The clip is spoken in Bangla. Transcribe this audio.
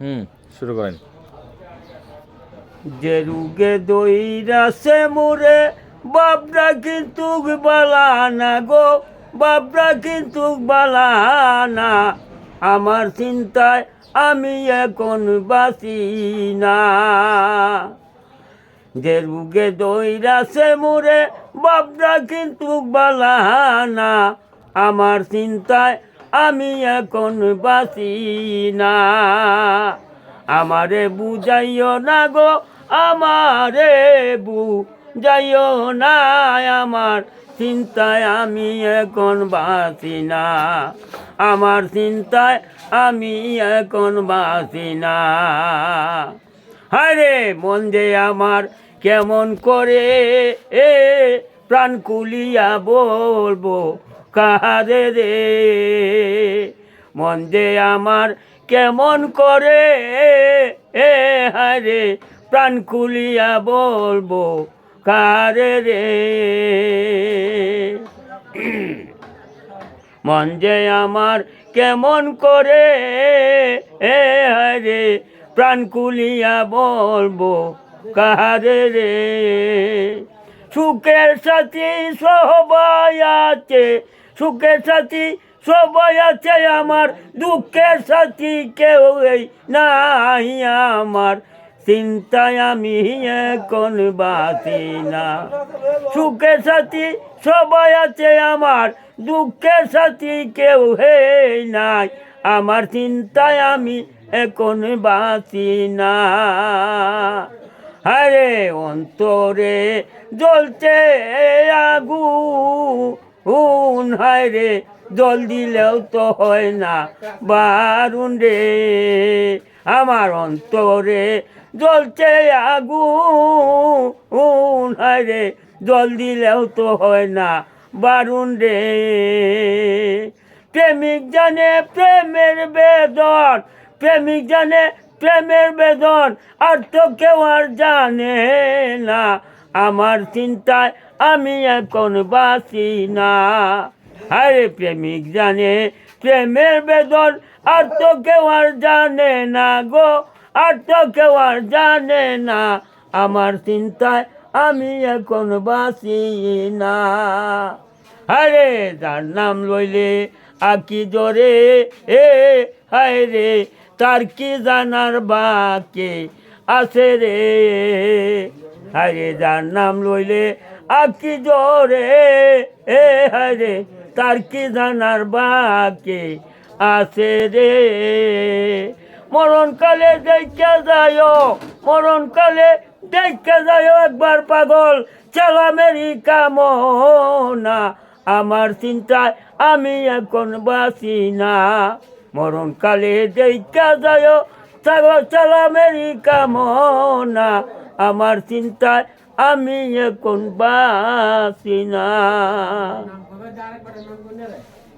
হুম। শুরু করেন। যে রুগে দইরাছে মোরে বাপরা কিন্তু বালানা গো বাপরা কিন্তু বালানা আমার চিন্তায় আমি এখন বাঁচি না। যে রুগে দইরাছে মোরে বাপরা কিন্তু বালানা আমার চিন্তায় আমি এখন বাঁচি না। আমারে বুঝাইও না গো, আমারে বুঝাইও না। আমার চিন্তায় আমি এখন বাসি না। আমার চিন্তায় আমি এখন বাঁচি না। আরে মন যে আমার কেমন করে, এ প্রাণ কুলিয়া বলব কারে রে মন যে আমার কেমন করে, এ হারে প্রাণ খুলিয়া বলব, কারে রে। মন যে আমার কেমন করে, এ হারে প্রাণ খুলিয়া বলব, কারে রে। সুখের সাথী সবাই আছে সুখের সাথী, সবাই আছে আমার, দুঃখের সাথী কেউ এই নাই আমার। চিন্তায় আমি এখন বাঁচি না। সুখের সাথী, সবাই আছে আমার, দুঃখের সাথী কেউ হে নাই। আমার চিন্তায় আমি এখন বাঁচি না। আরে অন্তরে জ্বলছে আগু উন হায় রে, জল দিলেও তো হয় না। বারুন রে, আমার অন্তরে জ্বলছে আগু উন হায় রে, জল দিলেও তো হয় না। বারুন রে, প্রেমিক জানে প্রেমের বেদন। প্রেমিক জানে প্রেমের বেদন, আর তো কেউ আর জানে না। আমার চিন্তায় আমি এখন বাঁচি না। আরে প্রেমিক জানে, প্রেমের বেদন আর তো কেউ আর জানে না গো, আর তো কেউ আর জানে না। আমার চিন্তায় আমি এখন বাঁচি না। আরে তার নাম লইলে আকি জোরে? এ, হায় রে, তার কি জানার বাকে আছে রে? হায় যার নাম লইলে আকি জোরে? এ হায় রে, তার কি জানার বাকে আছে রে? মরণকালে দেখে যায়, মরণকালে দেখে যায় একবার পাগল। চালা মেরি কামনা, আমার চিন্তায় আমি এখন বাঁচি না। মরণকালে দেখা যায় চালা মেরি কামনা আমার চিন্তায় আমি এখন না।